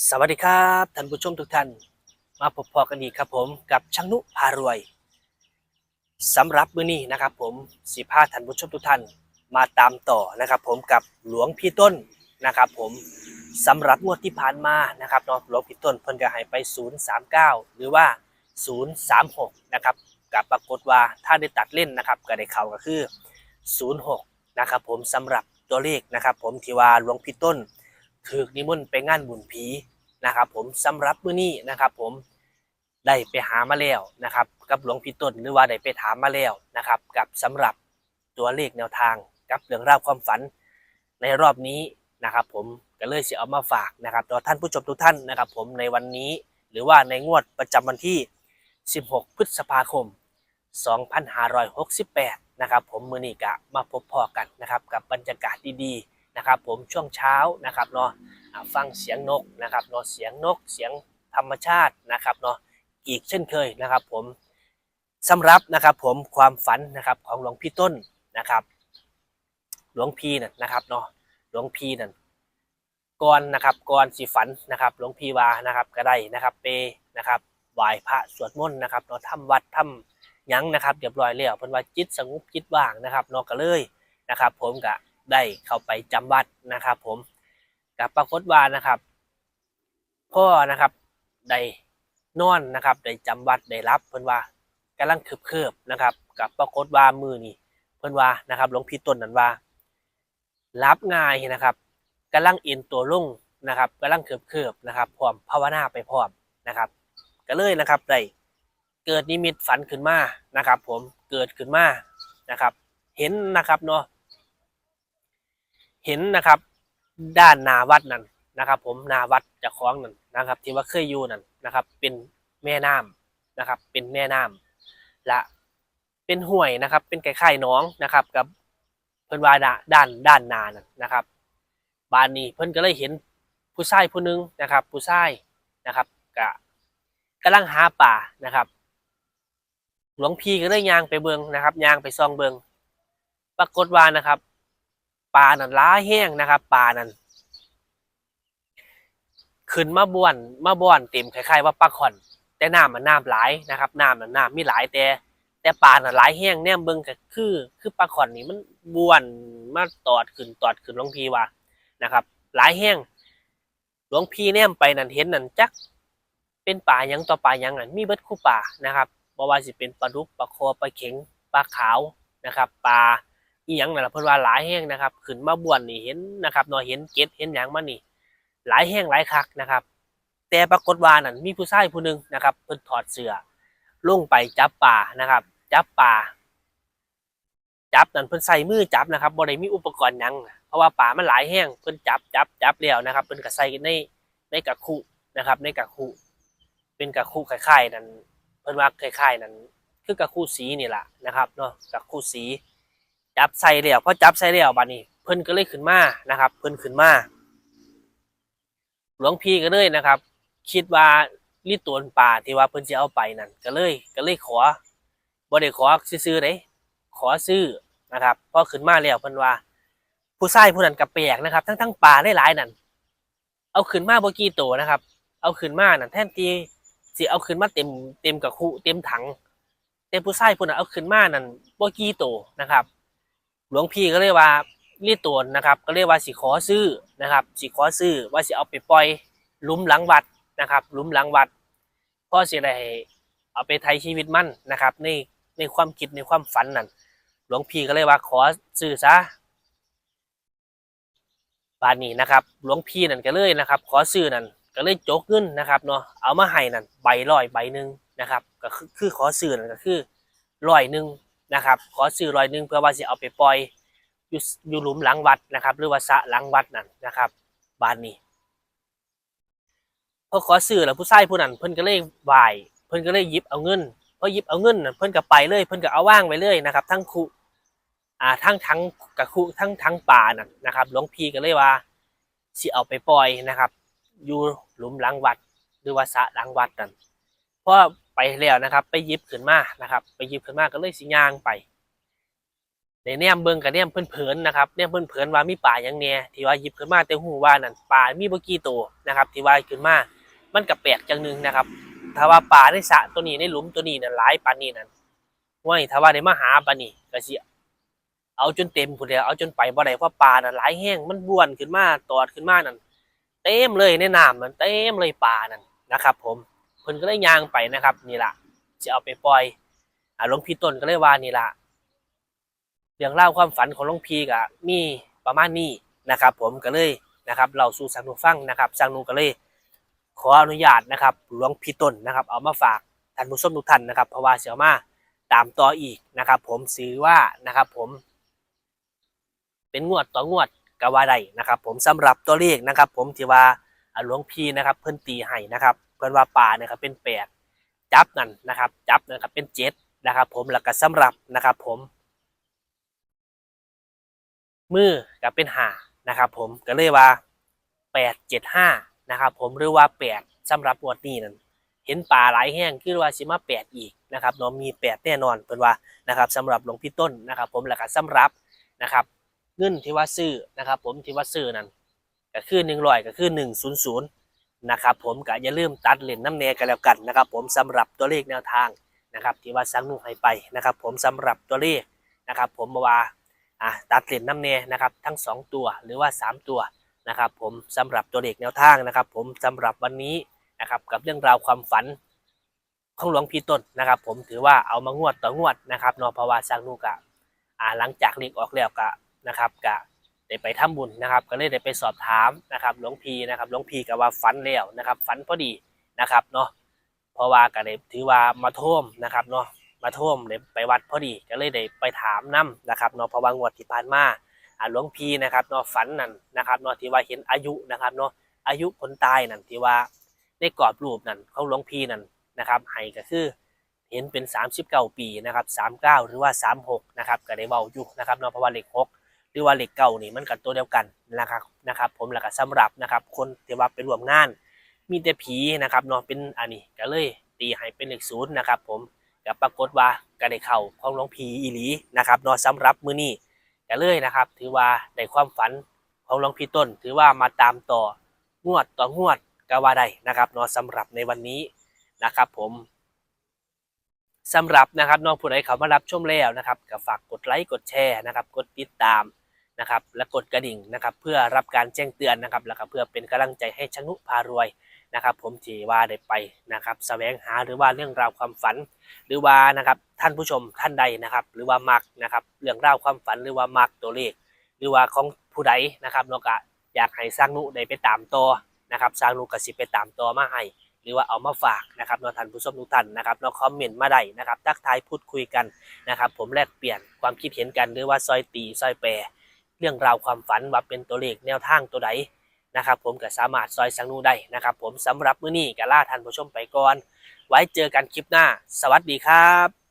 สวัสดีครับท่านผู้ชมทุกท่าน มาพบพอกันอีกครับผมกับช่างนุพารวยสำหรับมื้อนี้นะครับผมสิพาท่านผู้ชมทุกท่านมาตามต่อนะครับ ผมกับหลวงพี่ต้นนะครับ ผมสำหรับงวดที่ผ่านมานะครับเนาะหลวงพี่ต้นเพิ่นก็ให้ไป 039 หรือว่า 036นะครับกับปรากฏว่าถ้าได้ตัดเล่นนะครับก็ได้เข้าก็คือ 06นะครับผมสำหรับตัวเลขนะครับ ผมที่ว่าหลวงพี่ต้น ถือนิมนต์ไปงานบุญผีนะครับ ผมสำหรับมื้อนี้นะครับ ผมได้ไปหามาแล้วนะครับ กับหลวงพี่ต้นหรือว่าได้ไปถามมาแล้วนะครับ กับสำหรับตัวเลขแนวทางกับเรื่องราวความฝันในรอบนี้นะครับ ผมก็เลยสิเอามาฝากนะครับต่อท่านผู้ชมทุกท่านนะครับ ผมในวันนี้หรือว่าในงวดประจำวันที่ 16 พฤษภาคม 2568 นะครับ ผมมือนี้กะมาพบพอกันนะครับ กับบรรยากาศดีๆ นะครับผมช่วงเช้านะครับเนาะฟังเสียงนกนะครับเนาะเสียงนกเสียงธรรมชาตินะครับเนาะอีกเช่นเคยนะครับผมสำหรับนะครับผมความฝันนะครับของหลวงพี่ต้นนะครับหลวงพี่นั่นนะครับเนาะหลวงพี่นั่นก่อนนะครับก่อนสิฝันนะครับหลวงพี่วานะครับก็ได้นะครับเปนะครับไหว้พระสวดมนต์นะครับเนาะทำวัดทำยังนะครับเรียบร้อยแล้วเพิ่นว่าจิตสงบจิตว่างนะครับเนาะก็เลยนะครับ ผมก็ ได้เข้าไปจำวัดนะครับ ผมกับปรากฏว่านะครับ พ่อนะครับได้นอนนะครับได้จำวัดได้รับเพิ่นว่ากำลังคืบเคิบๆนะครับกับปรากฏว่ามือนี่เพิ่นว่านะครับหลวงพี่ต้นนั้นว่า รับง่ายนะครับกำลังเอ็นตัวลงนะครับกำลังเคิบเคิบๆนะครับพร้อมภาวนาไปพร้อมนะครับ ก็เลยนะครับได้เกิดนิมิตฝันขึ้นมานะครับ ผมเกิดขึ้นมานะครับ เห็นนะครับเนาะ เห็นนะครับ ด้านนาวัดนั่นนะครับ ผมนาวัดจะคล้องนั่นนะครับ ที่ว่าเคยอยู่นั่นนะครับ เป็นแม่น้ำนะครับ เป็นแม่น้ำและเป็นห้วยนะครับ เป็นไข่ๆหน้องนะครับ กับเพิ่นว่าด้านด้านด้านนานั่นนะครับบ้านนี้เพิ่นก็เลยเห็นผู้ชายผู้หนึงนะครับ ผู้ชายนะครับกะกำลังหาป่านะครับ หลวงพี่ก็เลยยางไปเบิงนะครับยางไปซองเบิงปรากฏว่านะครับ ปลานั่นล้าแห้งนะครับปลานั่นขึ้นมาบ้วนมาบ้วนเต็มคล้ายๆว่าปลาขอน แต่น้ำมันน้ำหลายนะครับน้ำมันน้ำมีหลายแต่ แต่ปลาน่ะหลายแห้งแนมเบิ่งก็คือ คือปลาขอนนี่มันบ้วนมาตอดขึ้นตอดขึ้นหลวงพี่ว่านะครับหลายแห้งหลวงพี่แนมไปนั่นเห็นนั่นจัก เป็นปลาหยังต่อปลาหยังนั่นมีเบิดคู่ปลานะครับบ่ว่าสิเป็นปลาดุกปลาคอปลาเข็งปลาขาวนะครับปลา อีหยังนั่นล่ะเพิ่นว่าหลายแห้งนะครับขึ้นมาบ้วนนี่เห็นนะครับเนาะเห็นเก็ดเห็นหยังมานี่ หลายแห้งหลายคักนะครับ แต่ปรากฏว่านั่นมีผู้ชายผู้หนึ่งนะครับเพิ่นถอดเสื้อลงไปจับปลานะครับ จับปลาจับนั่นเพิ่นใส่มือจับนะครับบ่ได้มีอุปกรณ์หยังเพราะว่าปลามันหลายแห้งเพิ่นจับจับจับแล้วนะครับเพิ่นก็ใส่ในในกระคุนะครับ ในกระคุเป็นกระคุคล้ายๆนั่นเพิ่นว่าคล้ายๆนั่นคือกระคุสีนี่แหละนะครับเนาะกระคุสี จับใส่แล้วพอจับใส่แล้วบัดนี้ เพิ่นก็เลยขึ้นมานะครับ เพิ่นขึ้นมาหลวงพี่ก็เลยนะครับ คิดว่าลิตรวนป่าที่ว่าเพิ่นสิเอาไปนั่นก็เลยก็เลยขอบ่ได้ขอซื้อๆเด้ขอซื้อนะครับพอขึ้นมาแล้วเพิ่นว่า ผู้ชายผู้นั้นก็แปลกนะครับ ทั้งทั้งป่าหลายๆนั่นเอาขึ้นมาบ่กี่ตัวนะครับ เอาขึ้นมานั่นแทนที่สิเอาขึ้นมาเต็มเต็มกับคุเต็มถัง แต่ผู้ชายผู้นั้นเอาขึ้นมานั่นบ่กี่ตัวนะครับ หลวงพี่ก็เลยว่ารีดตัวนะครับ ก็เรียกว่าสิขอซื้อนะครับสิขอซื้อว่าสิเอาไปปล่อยลุ่มหลังวัดนะครับลุ่มหลังวัดพ่อสิได้เอาไปไทยชีวิตมั่นนะครับในในความคิดในความฝันนั่นหลวงพี่ก็เลยว่าขอซื้อซะบานนี้นะครับ หลวงพี่นั่นก็เลยนะครับ ขอซื้อนั่นก็เลยจกเงินนะครับเนาะเอามาให้นั่นใบร้อยใบหนึ่งนะครับ ก็คือคือขอซื้อนั่นก็คือร้อยหนึ่ง นะครับ ขอซื้อรอยหนึ่งเพื่อว่าจะเอาไปปล่อยอยู่อยู่หลุมหลังวัดนะครับ หรือว่าสะหลังวัดนั่นนะครับบ้านนี้พอขอซื้อแล้วผู้ชายผู้นั้นเพิ่นก็เลยไหวเพิ่นก็เลยหยิบเอาเงินพอหยิบเอาเงินเพิ่นก็ไปเลย เพิ่นก็เอาว่างไว้เลยนะครับ ทั้งคุอ่าทั้งทั้งกับคุทั้งทั้งป่านั่นนะครับหลวงพี่ก็เลยว่าสิเอาไปปล่อยนะครับ อยู่หลุมหลังวัดหรือว่าสะหลังวัดนั่นพอ ไปแล้วนะครับ ไปยิบขึ้นมานะครับ ไปยิบขึ้นมาก็เลยสิย่างไปในแนมเบิ่งกับแนมเพิ่นเผินๆนะครับแนมเพิ่นเผินๆว่ามีป่าหยังแหน่ที่ว่ายิบขึ้นมาแต่หูว่านั่นป่ามีบกี่ตัวนะครับ ที่ว่าขึ้นมามันก็แปลกจังหนึงนะครับ ถ้าว่าป่าในสระตัวนี้ในหลุมตัวนี้นั่นหลายปานนี้นั่นห้วยถ้าว่าได้มหาปานนี้ก็เสิเอาจนเต็มพุ่นแล้วเอาจนไปบ่ได้เพราะป่าน่ะหลายแห้งมันบ้วนขึ้นมาตอดขึ้นมานั่นเต็มเลยในน้ำมันเต็มเลยป่านั่นนะครับ ผม เพิ่นก็เลยยางไปนะครับ นี่ละจะเอาไปปล่อยอ่าหลวงพี่ต้นก็เลยว่านี่ละเรื่องเล่าความฝันของหลวงพี่ก็มีประมาณนี้นะครับ ผมก็เลยนะครับ เราสู่สังนูฟังนะครับสังนูก็เลยขออนุญาตนะครับหลวงพี่ต้นนะครับ เอามาฝากท่านผู้ชมทุกท่านนะครับเพราะว่าเสียวมาตามต่ออีกนะครับ ผมซื้อว่านะครับ ผม เป็นงวดต่องวดกว่าใดนะครับ ผมสำหรับตัวเลขนะครับ ผมที่ว่า หลวงพี่นะครับ เพิ่นตีให้นะครับ เพิ่นว่าป่าเนี่ยครับเป็นแปดจับนั่นนะครับ จับนะครับเป็นเจ็ดนะครับ ผมแล้วก็สำหรับนะครับ ผม มือก็เป็นหานะครับ ผมก็เลยว่าแปดเจ็ดห้านะครับ ผมหรือว่าแปดสำหรับงวดนี้นั่นเห็นป่าหลายแห้งคือว่าสิมาแปดอีกนะครับเนาะมีแปดแน่นอนเพิ่นว่านะครับสำหรับหลวงพี่ต้นนะครับ ผมแล้วก็สำหรับนะครับ เงินที่ว่าซื้อนะครับ ผมที่ว่าซื้อนั่น ก็คือหนึ่งร้อยก็คือหนึ่งศูนย์ศูนย์นะครับผมก็อย่าลืมตัดเหรียญน้ำแน่กันแล้วกันนะครับ ผมสำหรับตัวเลขแนวทางนะครับที่ว่าสังนุ่ให้ไปนะครับ ผมสำหรับตัวเลขนะครับ ผมมาว่าอะตัดเหรียญน้ำเนนะครับทั้ง 2 ตัวหรือว่า 3 ตัวนะครับ ผมสำหรับตัวเลขแนวทางนะครับ ผมสำหรับวันนี้นะครับกับเรื่องราวความฝันของหลวงพี่ต้นนะครับ ผมถือว่าเอามางวดต่องวดนะครับนอเพราว่าสร้างนูกะอ่าหลังจากเลขออกแล้วกะนะครับกะ ได้ไปทำบุญนะครับก็เลยได้ไปสอบถามนะครับหลวงพี่นะครับหลวงพี่ก็ว่าฝันแล้วนะครับฝันพอดีนะครับเนาะเพราะว่าก็ได้ถือว่ามาท่วมนะครับเนาะมาท่วมเลยไปวัดพอดีก็เลยได้ไปถามน้ำนะครับเนาะเพราะว่างวดที่ผ่านมาอ่าหลวงพี่นะครับเนาะฝันนั่นนะครับเนาะที่ว่าเห็นอายุนะครับเนาะอายุคนตายนั่นที่ว่าได้กรอบรูปนั่นของหลวงพี่นั่นนะครับให้ก็คือเห็นเป็น 39 ปีนะครับ39 หรือว่า 36นะครับก็ได้เว้าอยู่นะครับเนาะเพราะว่าเลข6 หรือว่าเหลขเก้านี่มันกันตัวเดียวกันนะครับนะครับ ผมแล้วก็สำหรับนะครับคนที่ว่าไปร่วมงาน มีแต่ผีนะครับเนาะเป็นอันนี้ก็เลยตีให้เป็นเหลขศูนย์นะครับ ผมก็ปรากฏว่าก็ได้เข้าของหลวงพีอีหลีนะครับเนอสำหรับมื้อนี้ก็เลยนะครับ ถือว่าได้ความฝันของหลวงพี่ต้น ถือว่ามาตามต่องวดต่องวดก็ว่าได้นะครับเนอสำหรับในวันนี้นะครับ ผมสำหรับนะครับเนอผู้ใดเขามารับชมแล้วนะครับก็ฝากกดไลค์กดแชร์นะครับ กดติดตาม นะครับ และกดกระดิ่งนะครับ เพื่อรับการแจ้งเตือนนะครับ แล้วก็เพื่อเป็นกำลังใจให้ชนุพารวยนะครับ ผมที่ว่าได้ไปนะครับแสวงหาหรือว่าเรื่องราวความฝัน หรือว่านะครับท่านผู้ชมท่านใดนะครับ หรือว่ามักนะครับเรื่องราวความฝันหรือว่ามักตัวเลข หรือว่าของผู้ใดนะครับเนาะก็อยากให้สร้างนุได้ไปตามต่อนะครับสร้างนุกสิไปตามต่อมาให้หรือว่าเอามาฝากนะครับนาะท่านผู้ชมทุกท่านนะครับเนาคอมเมนต์มาได้นะครับ ทักทายพูดคุยกันนะครับ ผมแลกเปลี่ยนความคิดเห็นกันหรือว่าซอยตีซอยแปร เรื่องราวความฝันว่าเป็นตัวเลขแนวทางตัวใดนะครับ ผมก็สามารถซอยสังนูได้นะครับ ผมสำหรับมื้อนี้ก็ล่าท่านผู้ชมไปก่อน ไว้เจอกันคลิปหน้า สวัสดีครับ